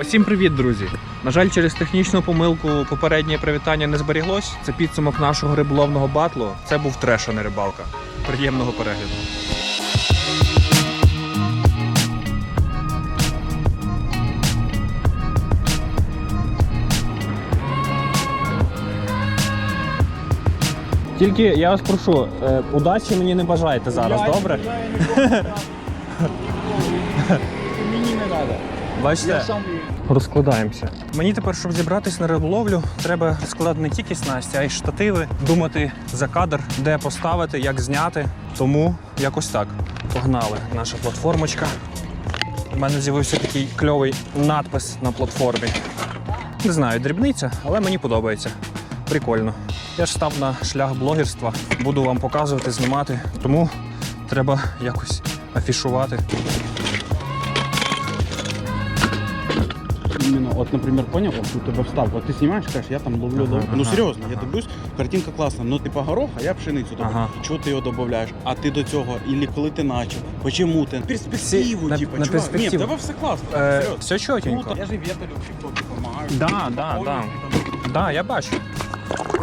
Усім привіт, друзі! На жаль, через технічну помилку попереднє привітання не зберіглось. Це підсумок нашого риболовного батлу. Це був треш, а не рибалка. Приємного перегляду. Тільки я вас прошу, е, удачі мені не бажайте зараз, добре? Бачите? Розкладаємося. Мені тепер, щоб зібратись на риболовлю, треба складати не тільки снасті, а й штативи, думати за кадр, де поставити, як зняти. Тому якось так. Погнали. Наша платформочка. У мене з'явився такий кльовий надпис на платформі. Не знаю, дрібниця, але мені подобається. Прикольно. Я ж став на шлях блогерства, буду вам показувати, знімати, тому треба якось афішувати. Именно, вот, например, понял, вот у тебя вставка, вот ты снимаешь, скажешь, я там ловлю Ага, ловлю. Ну ага. серйозно, я дивлюсь, картинка класна, ну ти по горох, а я пшеницю добавляю. Ага. Чого ти його додаєш? А ти до цього, і коли ти начав? Почему ти? Перспективу, на- типа, на чувак. Ні, в тебе все класно, Е, серйозно. все чотенько. Круто. Я ж і Вєтелю в допомагаю. Да, да, да. Да, я бачу.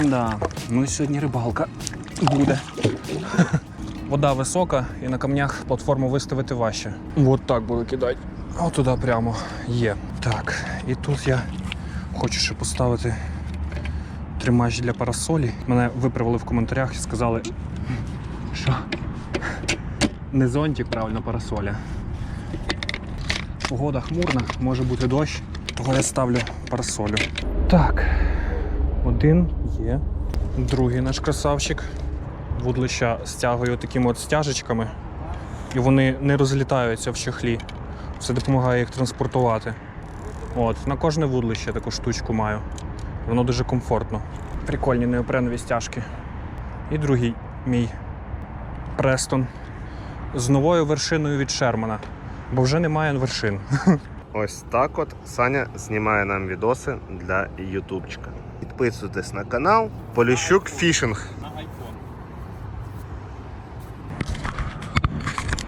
Да. Ну і сьогодні рибалка буде. Вода висока і на камнях платформу виставити важче. От так буду кидати. От туди прямо є. Так, і тут я хочу ще поставити тримач для парасолі. Мене виправили в коментарях і сказали, що не зонтик, правильно, парасоля. Погода хмурна, може бути дощ, того я ставлю парасолю. Так, один є. Другий наш красавчик. Вудлища стягую такими от стяжечками, і вони не розлітаються в чехлі. Це допомагає їх транспортувати. От, на кожне вудлище таку штучку маю. Воно дуже комфортно. Прикольні неопренові стяжки. І другий мій Престон з новою вершиною від Шермана, бо вже немає вершин. Ось так от Саня знімає нам відоси для ютубчика. Підписуйтесь на канал Поліщук Фішинг. На айфон.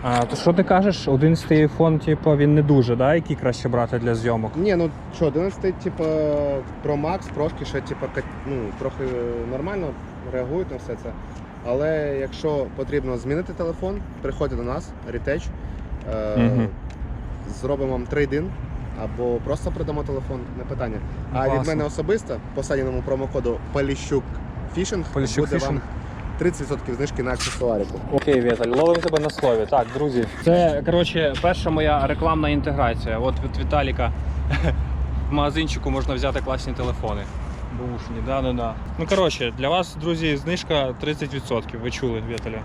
А то що ти кажеш? 11 iPhone, типу, він не дуже, да? який краще брати для зйомок? Ні, ну що, 11 типу Pro Max трошки ще типу, ну, трохи нормально реагують на все це. Але якщо потрібно змінити телефон, приходьте до нас, Retech, е, Мгм. зробимо вам трейдин або просто продамо телефон, не питання. А від мене особисто по саніному промокоду Поліщук Фішинг буде вам 30% знижки на аксесуарику. Окей, Віталь, ловимо тебе на слові. Так, друзі. Це коротше перша моя рекламна інтеграція. От від Віталіка в магазинчику можна взяти класні телефони. Бушні, да, да, да. Ну коротше, для вас, друзі, знижка 30%. Ви чули, Віталя.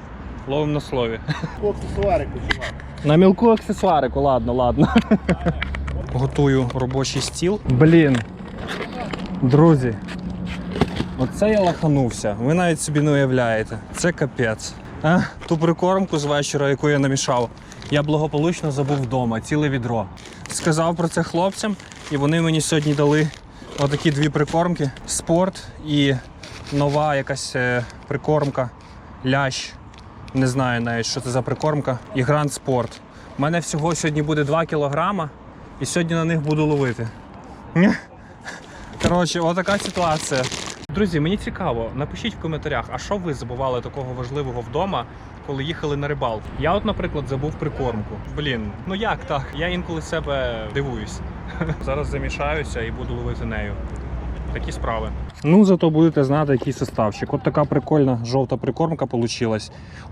Ловимо на слові. По аксесуарику, чувак. На мілку аксесуарику, ладно, ладно. Готую робочий стіл. Блін. Друзі. Оце я лаханувся. Ви навіть собі не уявляєте. Це капець. А? Ту прикормку з вечора, яку я намішав, я благополучно забув вдома, ціле відро. Сказав про це хлопцям, і вони мені сьогодні дали отакі дві прикормки: спорт і нова якась е, прикормка, лящ. Не знаю навіть, що це за прикормка. І Гранд Спорт. У мене всього сьогодні буде 2 кілограма, і сьогодні на них буду ловити. Коротше, отака ситуація. Друзі, мені цікаво, напишіть в коментарях, а що ви забували такого важливого вдома, коли їхали на рибалку? Я, от, наприклад, забув прикормку. Блін, ну як так? Я інколи себе дивуюсь. Зараз замішаюся і буду ловити нею. Такі справи. Ну, зато будете знати, який составчик. От така прикольна жовта прикормка вийшла.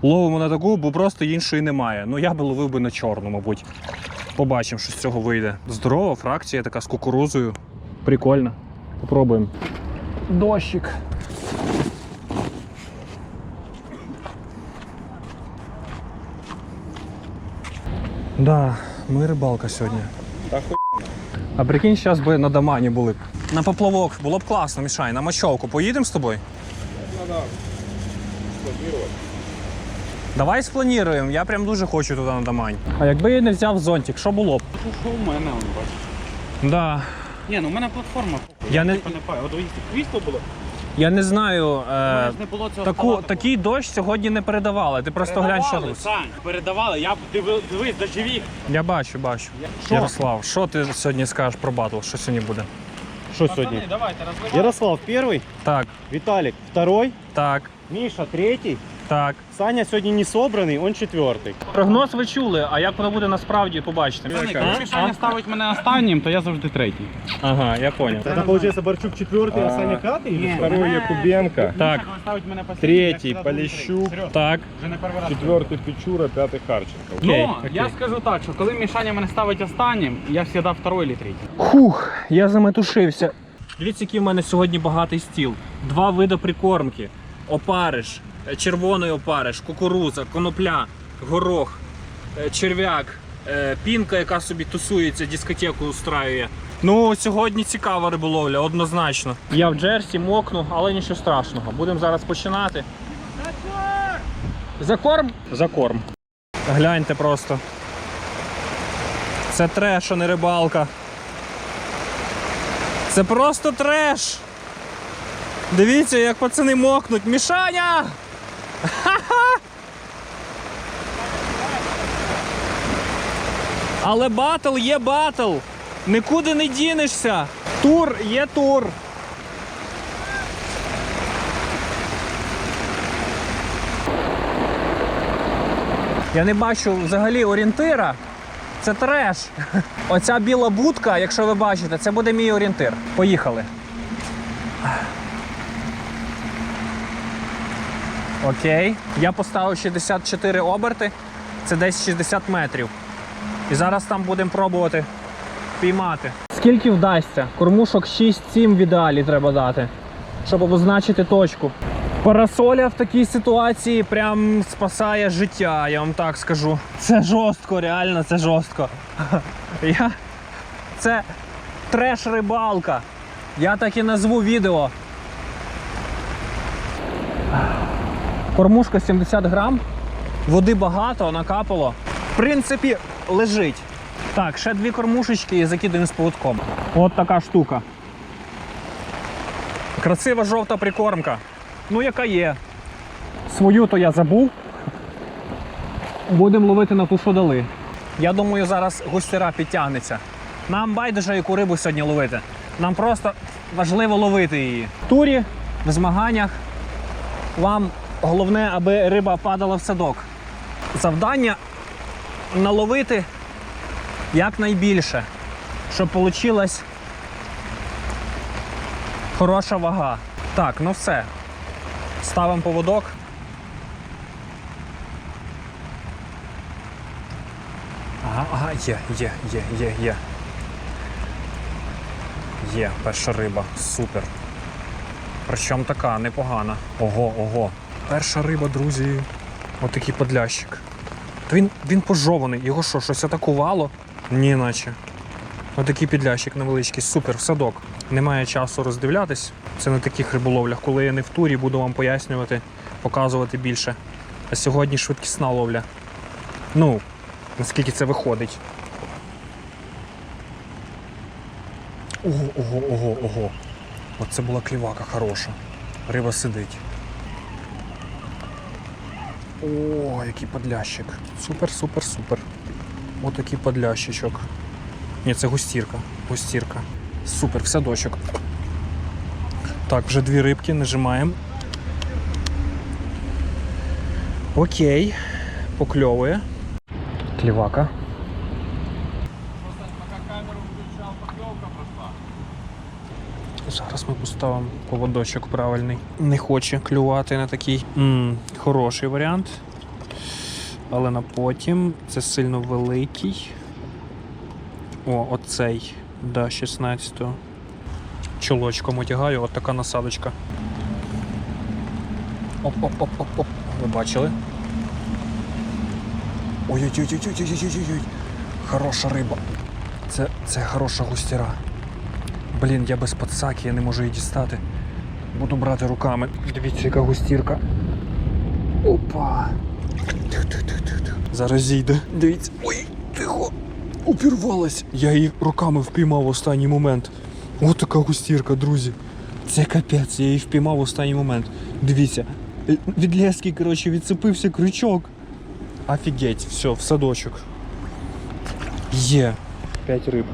Ловимо на таку, бо просто іншої немає. Ну я би ловив би на чорну, мабуть. Побачимо, що з цього вийде. Здорова фракція, така з кукурузою. Прикольно. Попробуємо. Дощик. Да, ми рибалка сьогодні. Та. А прикинь, зараз би на Дамані були. б. На поплавок було б класно, мішай, на мочовку. Поїдемо з тобою? Давай сплануємо, я прям дуже хочу туди на Дамань. А якби я не взяв зонтик, що було б? Що, у мене, он, бачиш? Да. Ні, ну у мене платформа. Я не- Типа не паю. От дивіться, крісло було. Я не знаю. Е, не було цього таку, такий дощ сьогодні не передавали. Ти просто глянь, що Передавали. Сань, передавали. Я б дивись, доживі. Я бачу, бачу. Що? Ярослав, що ти сьогодні скажеш про батл? Що сьогодні буде? Что сегодня? давайте. Ярослав первый, Так, Виталик второй, так, Миша третий, так. Саня сегодня не собранный, он четвертый. Прогноз ви чули, а як воно буде насправді, побачите. Якщо Саня ставить мене останнім, то я завжди третій. Ага, я понял. Это получается Борчук четвертый, а Саня пятый? Или что? Второй Якубенко, Так, ставить мене третий Полищук, так. Вже не перший раз. четвертый Печура, пятый Харченко. Окей, Ну, окей. я скажу так, що коли Мішаня мене ставить останнім, я завжди второй чи третій. Хух, я заметушився. Дивіться, який в мене сьогодні багатий стіл. Два види прикормки: опариш, е, червоний опариш, кукуруза, конопля, горох, е, черв'як, е, пінка, яка собі тусується, дискотеку устраює. Ну, сьогодні цікава риболовля, однозначно. Я в Джерсі мокну, але нічого страшного. Будемо зараз починати. За корм? За корм. Гляньте просто. Це треш, а не рибалка. Це просто треш. Дивіться, як пацани мокнуть. Мішаня! Але батл є батл. Нікуди не дінешся. Тур є тур. Я не бачу взагалі орієнтира. Це треш. Оця біла будка, якщо ви бачите, це буде мій орієнтир. Поїхали. Окей. Я поставив 64 оберти. Це десь 60 метрів. І зараз там будемо пробувати піймати. Скільки вдасться? Кормушок 6-7 в ідеалі треба дати, щоб обозначити точку. Парасоля в такій ситуації прям спасає життя, я вам так скажу. Це жорстко, реально, це жорстко. Я... Це треш-рибалка. Я так і назву відео. Кормушка 70 грам, води багато, накапало. В принципі, лежить. Так, ще дві кормушечки і закидаємо з поводком. От така штука. Красива жовта прикормка. Ну, яка є. Свою то я забув. Будемо ловити на ту, що дали. Я думаю, зараз густера підтягнеться. Нам байдуже яку рибу сьогодні ловити. Нам просто важливо ловити її. В турі, в змаганнях. Вам головне, аби риба падала в садок. Завдання наловити якнайбільше, щоб вийшла хороша вага. Так, ну все. Ставимо поводок. Ага, ага, є, є, є, є, є. Є, перша риба. Супер. Причому така непогана. Ого, ого. Перша риба, друзі. Отакий подлящик. То він, він пожований. Його що, щось атакувало? Ні, наче. Отакий підлящик невеличкий, супер, в садок. Немає часу роздивлятись. Це на таких риболовлях. Коли я не в турі, буду вам пояснювати, показувати більше. А сьогодні швидкісна ловля. Ну, наскільки це виходить. Ого, ого, ого, ого. Оце була клівака хороша. Риба сидить. О, який подлящик. Супер, супер, супер. Отакий подлящичок. Ні, це густірка. Густірка. Супер, все дочок. Так, вже дві рибки, нажимаємо. Окей. Покльовує. Клівака. Зараз ми поставимо поводочок правильний. Не хоче клювати на такий м хороший варіант. Але на потім це сильно великий. О, оцей до 16-го. Чолочком одягаю, от така насадочка. Оп-оп-оп-оп-оп. Ви бачили? Ой-ой-ой-ой-ой-ой-ой-ой. Хороша риба. Це, це хороша густіра. Блін, я без подсаки, я не можу її дістати. Буду брати руками. Дивіться, яка густірка. Опа. Зараз зійде. Дивіться. Ой, тихо. Упірвалась. Я її руками впіймав в останній момент. Ось така густірка, друзі. Це капець, я її впіймав в останній момент. Дивіться, від лески, коротше, відцепився крючок. Офігеть, все, в садочок. Є. П'ять риб.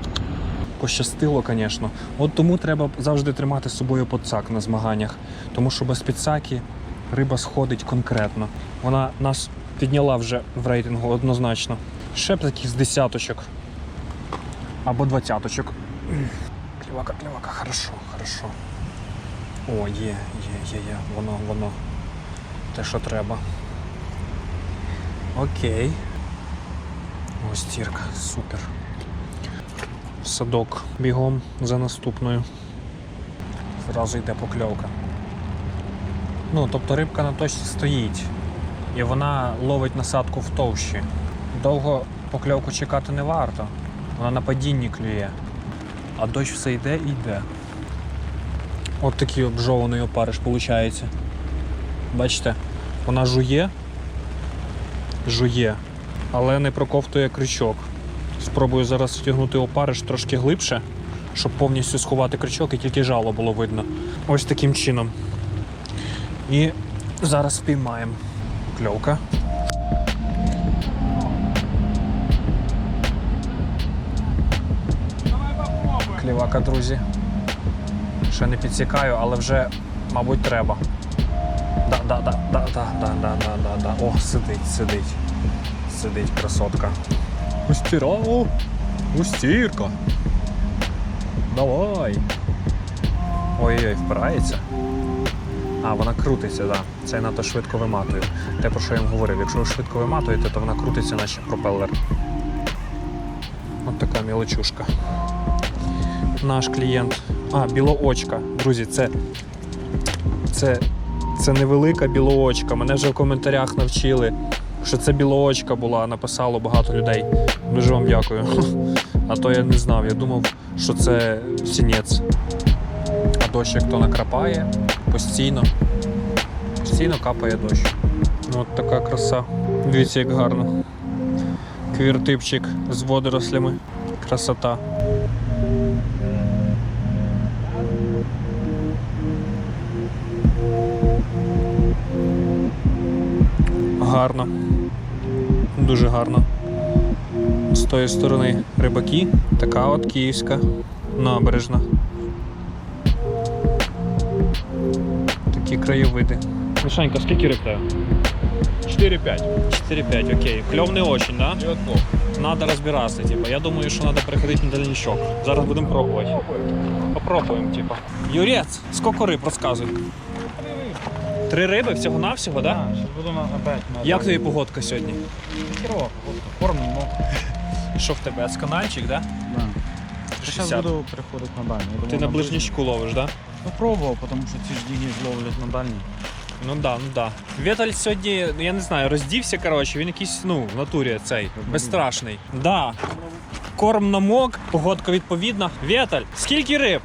Пощастило, звісно. От тому треба завжди тримати з собою подсак на змаганнях. Тому що без підсаки риба сходить конкретно. Вона нас підняла вже в рейтингу однозначно. Ще б таких з десяточок. Або двадцяточок. Клівака, клівака, хорошо, хорошо. О, є, є, є, є. Воно, воно. Те, що треба. Окей. Ось тірка, супер. Садок бігом за наступною. Зразу йде покльовка. Ну, тобто рибка на точці стоїть. І вона ловить насадку в товщі. Довго покльовку чекати не варто. Вона на падінні клює. А дощ все йде і йде. От такий обжований опариш виходить. Бачите, вона жує, жує, але не проковтує крючок. Спробую зараз втягнути опариш трошки глибше, щоб повністю сховати крючок і тільки жало було видно. Ось таким чином. І зараз впіймаємо. Кльовка. Клівака, друзі. Ще не підсікаю, але вже, мабуть, треба. Да, да, да, да, да, да, да, да, да, да. О, сидить, сидить. Сидить красотка. Устіра, о, устірка. Давай. Ой-ой, впирається. А, вона крутиться, так. Да. Це надто швидко виматую. Те, про що я їм говорив. Якщо ви швидко виматуєте, то вона крутиться, наче пропелер. От така мілочушка. Наш клієнт. А, білоочка. Друзі, це. Це. Це невелика білоочка. Мене вже в коментарях навчили, що це білоочка була, написало багато людей. Дуже вам дякую. А то я не знав. Я думав, що це сінець. А дощ як то накрапає постійно. Постійно капає дощ. Ну, От така краса. Дивіться, як гарно. Квіртипчик з водорослями. Красота. Гарно. Дуже гарно. З тої сторони рибаки. Така от київська набережна. Такі краєвиди. Мішанька, скільки риб тебе? 4-5. 4-5, окей. Кльов не очень, да? Не. Надо разбираться, типа. Я думаю, что надо переходить на дальничок. Зараз будемо пробувати. Попробуємо, типа. Юрець, скільки риб розказуй? Три риби всього-навсього, да? буду на опять. Як тобі погодка сьогодні? Херово, корм не мог. Що в тебе? Сканальчик, да? Да. Сейчас 60. буду переходити на дальній. Я Ти на ближнічку ловиш, да? Ну, пробував, тому що ці ж діги зловлять на дальній. Ну да, ну да. Віталь сьогодні, ну, я не знаю, роздівся, коротше, він якийсь, ну, в натурі цей, безстрашний. Да. Корм намок, погодка відповідна. Віталь, скільки риб?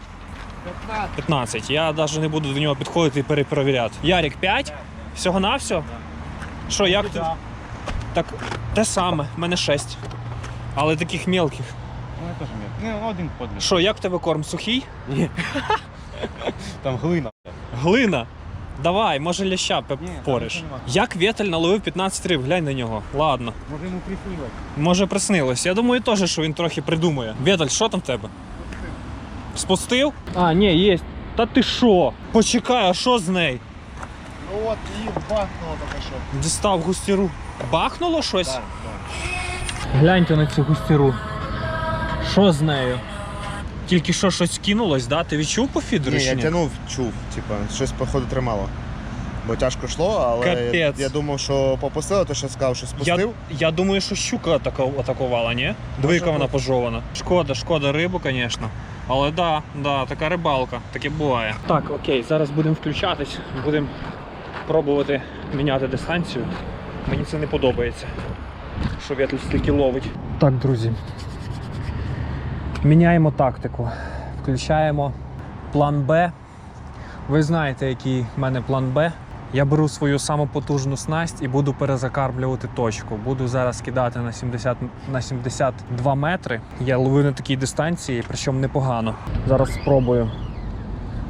15. 15. Я навіть не буду до нього підходити і перепровіряти. Ярік 5? Всього на все? Що, як ти? Так, те саме, в мене 6. Але таких мелких. Ну, я теж міг. Ну, один подвиг. Що, як в тебе корм сухий? Там глина. Глина. Давай, може ляща пе- Ні, пориш. нічого нема. Як Вєтель наловив 15 риб, глянь на нього. Ладно. Може йому приснилось. Може приснилось. Я думаю теж, що він трохи придумує. Вєтель, що там в тебе? Спустив? А, ні, є. Та ти що? Почекай, а що з нею? Ну от їх бахнуло таке що. Дістав густіру. Бахнуло щось? Гляньте на цю густіру. Що з нею? Тільки що щось кинулось, да? Ти відчув по фідеру? Ні, я тянув, чув, типа, щось походу тримало. Бо тяжко йшло, але я, Капець. я думав, що попустило, то що сказав, що спустив. я думаю, що щука атаку- атакувала, ні? Двійка вона бути. пожована. Шкода, шкода рибу, звісно. Але да, да, така рибалка, таке буває. Так, окей, зараз будемо включатись, будемо пробувати міняти дистанцію. Мені це не подобається. Що вітль стільки ловить. Так, друзі. Міняємо тактику. Включаємо план Б. Ви знаєте, який в мене план Б. Я беру свою саму потужну снасть і буду перезакармлювати точку. Буду зараз кидати на 70, на 72 метри. Я ловив на такій дистанції, причому непогано. Зараз спробую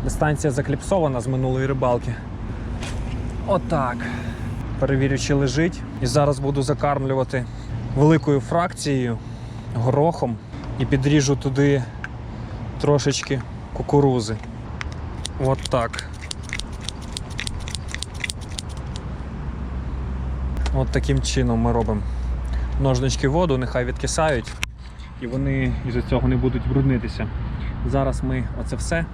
Дистанція закліпсована з минулої рибалки. Отак. Перевірю, чи лежить. І зараз буду закармлювати великою фракцією, горохом і підріжу туди трошечки кукурузи. От так. От таким чином ми робимо. Ножнички воду, нехай відкисають, і вони із цього не будуть бруднитися. Зараз ми оце все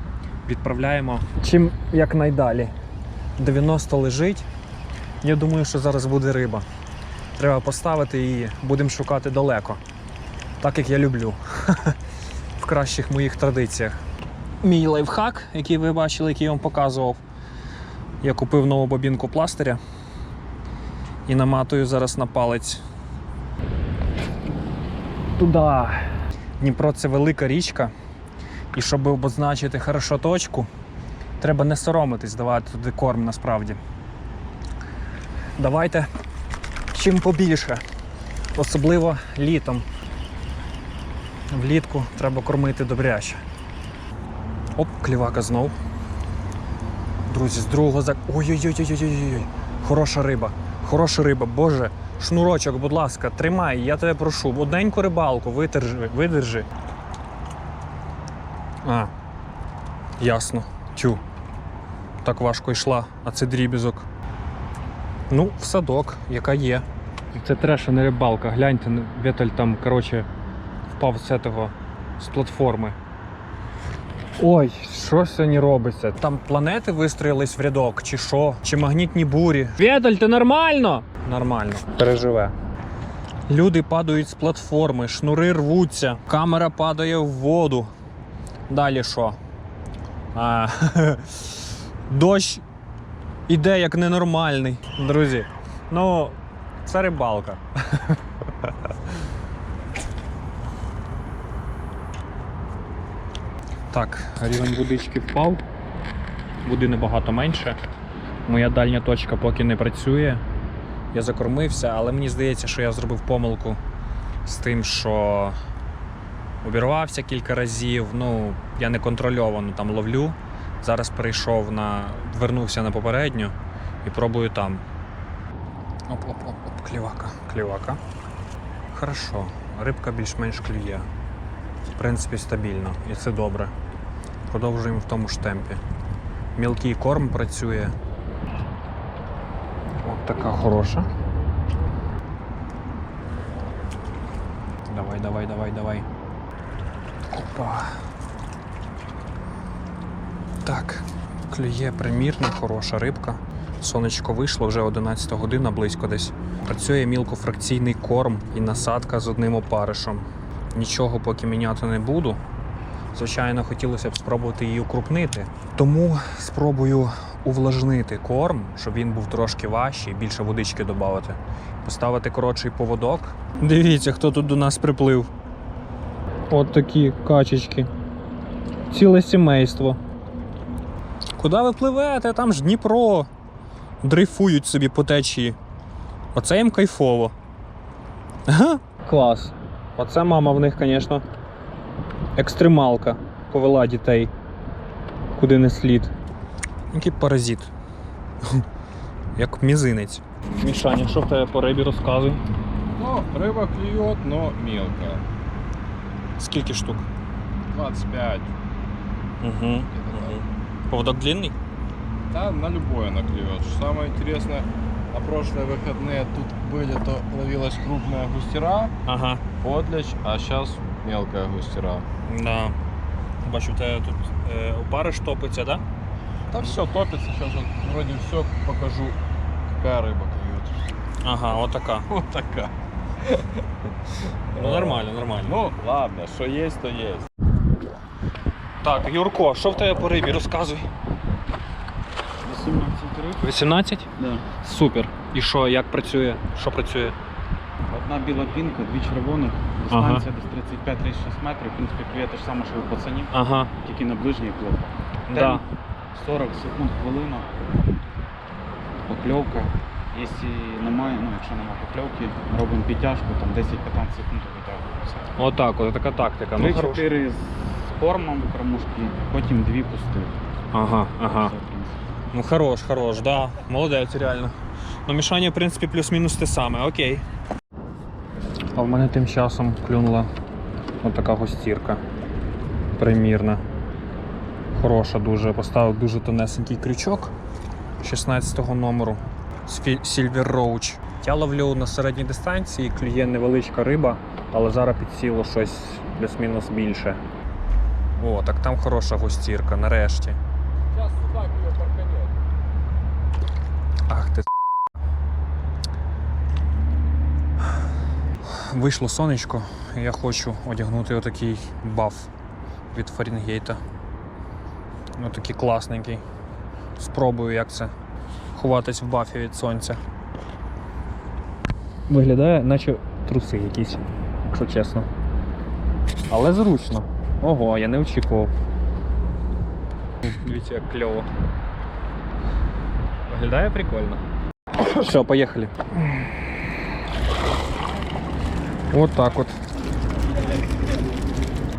відправляємо чим якнайдалі. 90 лежить. Я думаю, що зараз буде риба. Треба поставити її, будемо шукати далеко. Так як я люблю. В кращих моїх традиціях. Мій лайфхак, який ви бачили, який я вам показував. Я купив нову бобінку пластиря і наматую зараз на палець. Туда. Дніпро це велика річка. І щоб обозначити хорошо точку, треба не соромитись давати туди корм насправді. Давайте чим побільше, особливо літом. Влітку треба кормити добряче. Оп, клівака знов. Друзі, з другого зак. Ой-ой-ой-ой-ой-ой. Хороша риба. Хороша риба, Боже. Шнурочок, будь ласка, тримай, я тебе прошу. Одненьку рибалку, видержи, видержи. А, ясно. Тю. Так важко йшла, а це дрібізок. Ну, в садок, яка є. Це треш, а не рибалка. Гляньте, Віталь там, коротше, впав з цього з платформи. Ой, що сьогодні робиться? Там планети вистроїлись в рядок, чи що? Чи магнітні бурі? Віталь, ти нормально? Нормально. Переживе. Люди падають з платформи, шнури рвуться, камера падає в воду. Далі що? А, дощ іде як ненормальний. Друзі, ну, це рибалка. Так, рівень водички впав. Води набагато менше. Моя дальня точка поки не працює. Я закормився, але мені здається, що я зробив помилку з тим, що обірвався кілька разів. Ну, я не контрольовано там ловлю. Зараз перейшов на. вернувся на попередню і пробую там. Оп-оп-оп, клівака. Клівака. Хорошо. Рибка більш-менш клює. В принципі, стабільно, і це добре. Продовжуємо в тому ж темпі. Мілкий корм працює. От така хороша. Давай, давай, давай, давай. Опа. Так, клює примірна, хороша рибка. Сонечко вийшло вже 11 година близько десь. Працює мілкофракційний корм і насадка з одним опаришем. Нічого поки міняти не буду. Звичайно, хотілося б спробувати її укрупнити. Тому спробую увлажнити корм, щоб він був трошки важчий, більше водички додати. Поставити коротший поводок. Дивіться, хто тут до нас приплив. От такі качечки. Ціле сімейство. Куди ви пливете? Там ж Дніпро. Дрейфують собі по течії. Оце їм кайфово. Ага. Клас. Оце мама в них, звісно, екстремалка повела дітей. Куди не слід. Який паразит. Як мізинець. Мішаня, що в тебе по рибі розказуй? Ну, рыба клюет, но мелкая. Скільки штук? 25. Угу. Поводок длинний? Да, на любое она клюет. Что Самое интересное, на прошлые выходные тут были, то ловилась крупная густера, Ага. подлечь, а сейчас мелкая густера. Да. Бачу, в тебе тут е, опариш топиться, так? Да? Да все, топится. Сейчас вот вроде все покажу, какая рыба клюет. Ага, отака. Вот такая. Ну нормально, нормально. Ну, ладно, что есть, то есть. Так, Юрко, що в тебе по рибі? Розказуй. 18 риб. 18? Да. Супер. І що, як працює? Що працює? Одна біла пінка, дві червоних. Ага. Дистанція десь 35-36 метрів. В принципі, клює те ж саме, що і у пацанів, Ага. тільки на ближній плив. Да. 40 секунд, хвилина. Покльовка. Якщо немає, ну якщо немає покльовки, робимо підтяжку, там 10-15 секунд витягуємо. Отак, от така тактика. Ну, 3-4 з кормом кормушки, потім дві пустих. Ага, ага. Ну хорош, хорош, да. Молодець, реально. Ну, мішання, в принципі, плюс-мінус те саме, окей. А в мене тим часом клюнула отака гостірка. Примірна. Хороша дуже. Поставив дуже тонесенький крючок 16 номеру. Silver Roach. Я ловлю на середній дистанції, клює невеличка риба, але зараз підсіло щось плюс-мінус більше. О, так там хороша гостірка, нарешті. Сейчас сюда ее парканет. Ах ти. с***. Вийшло сонечко, я хочу одягнути отакий баф від Фаренгейта. Отакий класненький. Спробую, як це ховатись в бафі від сонця. Виглядає, наче труси якісь, якщо чесно. Але зручно. Ого, я не очікував. Дивіться, як кльово. Виглядає прикольно. Все, поехали. Вот так вот.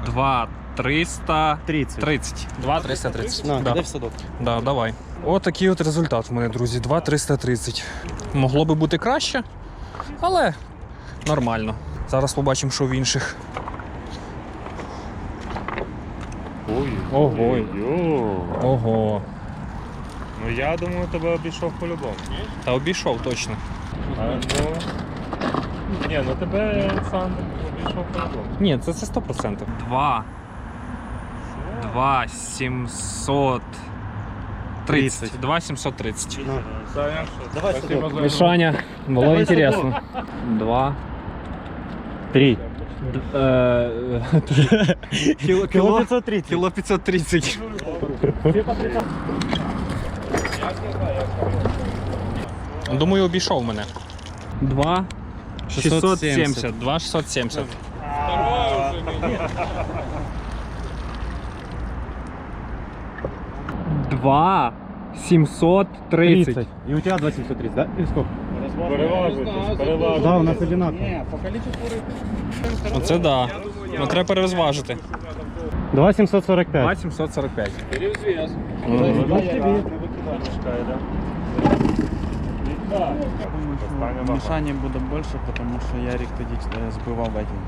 2 330. 30. 2 330. На, да. в садок? Да, давай. От такий от результат в мене, друзі. 2 330. Могло би бути краще, але нормально. Зараз побачимо, що в інших. Ой, Ого. Ого. Ну я думаю, тебе обійшов по-любому. Та обійшов точно. А, ну... Ні, ну тебе Олександр обійшов по-любому. Ні, це, це 100%. 2. 2 730. 2 730. Саня, Давай спасибо за Мішаня, було інтересно. 2. 3. Кіло, кіло 530. Кіло 530. Думаю, обійшов мене. 2 670. 2 670. Два 730. И у тебя 2730, да? Или сколько? Переважуйтесь, переважуйтесь. Да, у нас одинаково. Оце да. Ну треба перезважити. 2745. 2745. Перевзвес. Мішання буде більше, тому що Ярик тоді е, збивав в этим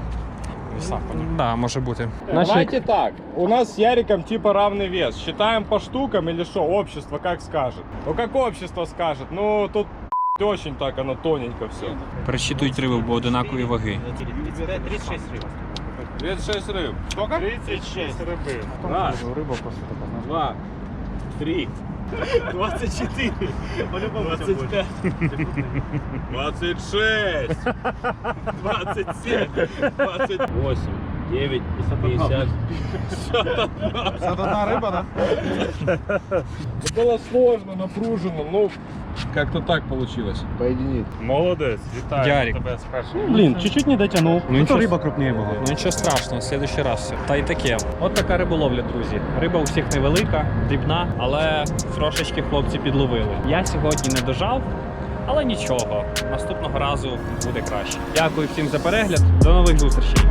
весах. Да, може бути. Давайте так. У нас с Яриком типа равный вес. Считаем по штукам или что? Общество как скажет? Ну как общество скажет? Ну тут очень так оно тоненько все. Пересчитують риби, бо одинакові ваги. 36 рыб. Сколько? 36 риби. Раз, Риба просто така, два, три, 24, 25, 26, 27, 28, 9, 50. одна риба, да? Было сложно, напружено, ну как-то так получилось. Поєдиніть. Молодець, вітаю Ярик. тебе з першим. Блин, чуть-чуть не дотянул. Ну, ничего. рыба крупнее была. Ну нічого страшного, в следующий раз все. Та й таке. От така риболовля, друзі. Риба у всіх невелика, дрібна, але трошечки хлопці підловили. Я сьогодні не дожав, але нічого. Наступного разу буде краще. Дякую всім за перегляд. До нових зустрічей.